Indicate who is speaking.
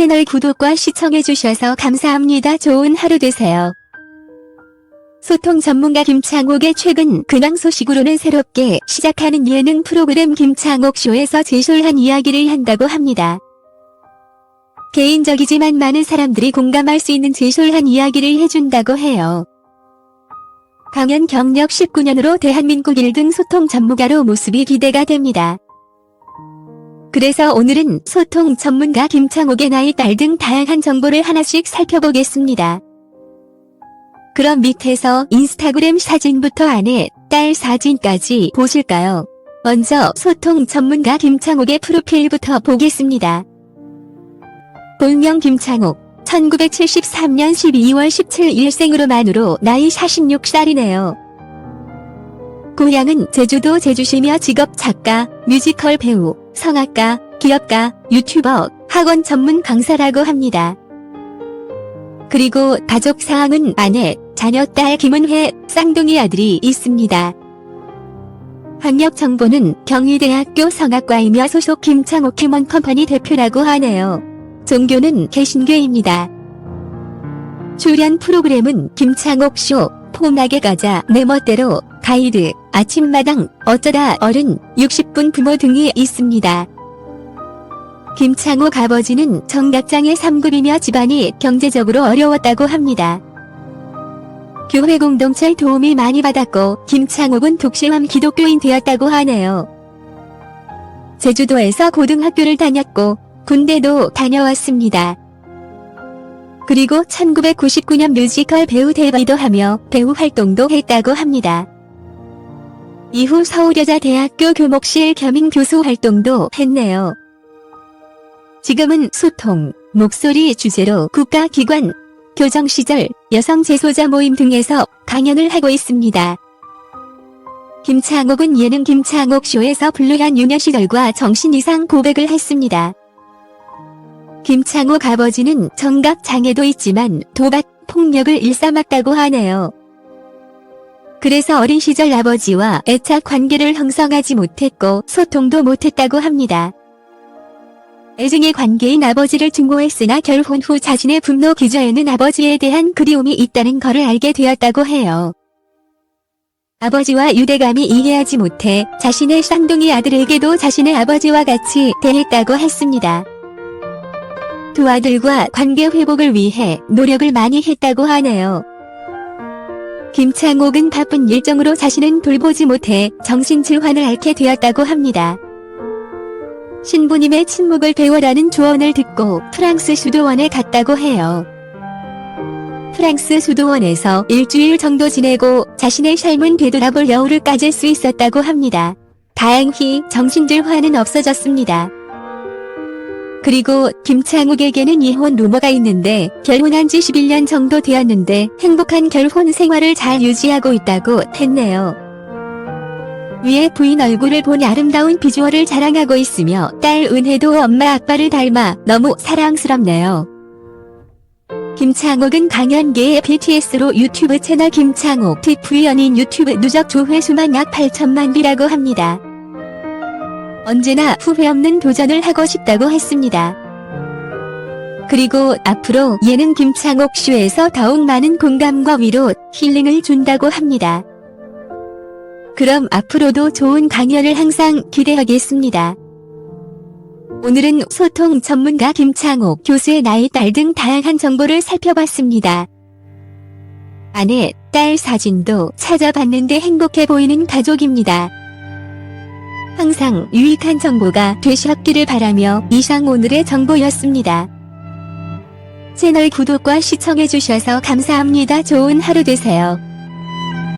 Speaker 1: 채널 구독과 시청해주셔서 감사합니다. 좋은 하루 되세요. 소통 전문가 김창옥의 최근 근황 소식으로는 새롭게 시작하는 예능 프로그램 김창옥 쇼에서 제쇼한 이야기를 한다고 합니다. 개인적이지만 많은 사람들이 공감할 수 있는 제쇼한 이야기를 해준다고 해요. 강연 경력 19년으로 대한민국 1등 소통 전문가로 모습이 기대가 됩니다. 그래서 오늘은 소통 전문가 김창옥의 나이 딸 등 다양한 정보를 하나씩 살펴보겠습니다. 그럼 밑에서 인스타그램 사진부터 아내, 딸 사진까지 보실까요? 먼저 소통 전문가 김창옥의 프로필부터 보겠습니다. 본명 김창옥, 1973년 12월 17일 일생으로 만으로 나이 46살이네요. 고향은 제주도 제주시며 직업 작가, 뮤지컬 배우, 성악가, 기업가, 유튜버, 학원 전문 강사라고 합니다. 그리고 가족 사항은 아내, 자녀 딸 김은혜, 쌍둥이 아들이 있습니다. 학력 정보는 경희대학교 성악과이며 소속 김창옥 김원 컴퍼니 대표라고 하네요. 종교는 개신교입니다. 출연 프로그램은 김창옥 쇼, 폼나게 가자, 내 멋대로, 가이드, 아침마당, 어쩌다 어른, 60분 부모 등이 있습니다. 김창옥 아버지는 정각장애 3급이며 집안이 경제적으로 어려웠다고 합니다. 교회 공동체의 도움이 많이 받았고 김창옥은 독실함 기독교인 되었다고 하네요. 제주도에서 고등학교를 다녔고 군대도 다녀왔습니다. 그리고 1999년 뮤지컬 배우 데뷔도 하며 배우 활동도 했다고 합니다. 이후 서울여자대학교 교목실 겸임 교수 활동도 했네요. 지금은 소통, 목소리 주제로 국가기관, 교정 시절, 여성 재소자 모임 등에서 강연을 하고 있습니다. 김창옥은 예능 김창옥 쇼에서 불루한 유년 시절과 정신 이상 고백을 했습니다. 김창옥 아버지는 정각 장애도 있지만 도박, 폭력을 일삼았다고 하네요. 그래서 어린 시절 아버지와 애착 관계를 형성하지 못했고 소통도 못했다고 합니다. 애증의 관계인 아버지를 증오했으나 결혼 후 자신의 분노 기저에는 아버지에 대한 그리움이 있다는 것을 알게 되었다고 해요. 아버지와 유대감이 이해하지 못해 자신의 쌍둥이 아들에게도 자신의 아버지와 같이 대했다고 했습니다. 두 아들과 관계 회복을 위해 노력을 많이 했다고 하네요. 김창옥은 바쁜 일정으로 자신은 돌보지 못해 정신질환을 앓게 되었다고 합니다. 신부님의 침묵을 배워라는 조언을 듣고 프랑스 수도원에 갔다고 해요. 프랑스 수도원에서 일주일 정도 지내고 자신의 삶은 되돌아볼 여우를 까질 수 있었다고 합니다. 다행히 정신질환은 없어졌습니다. 그리고 김창욱에게는 이혼 루머가 있는데 결혼한 지 11년 정도 되었는데 행복한 결혼 생활을 잘 유지하고 있다고 했네요. 위에 부인 얼굴을 본 아름다운 비주얼을 자랑하고 있으며 딸 은혜도 엄마 아빠를 닮아 너무 사랑스럽네요. 김창옥은 강연계의 BTS로 유튜브 채널 김창옥 TV 연인 유튜브 누적 조회수만 약 8천만 비라고 합니다. 언제나 후회 없는 도전을 하고 싶다고 했습니다. 그리고 앞으로 예능 김창옥 쇼에서 더욱 많은 공감과 위로, 힐링을 준다고 합니다. 그럼 앞으로도 좋은 강연을 항상 기대하겠습니다. 오늘은 소통 전문가 김창옥 교수의 나이 딸 등 다양한 정보를 살펴봤습니다. 아내, 딸 사진도 찾아봤는데 행복해 보이는 가족입니다. 항상 유익한 정보가 되셨기를 바라며 이상 오늘의 정보였습니다. 채널 구독과 시청해주셔서 감사합니다. 좋은 하루 되세요.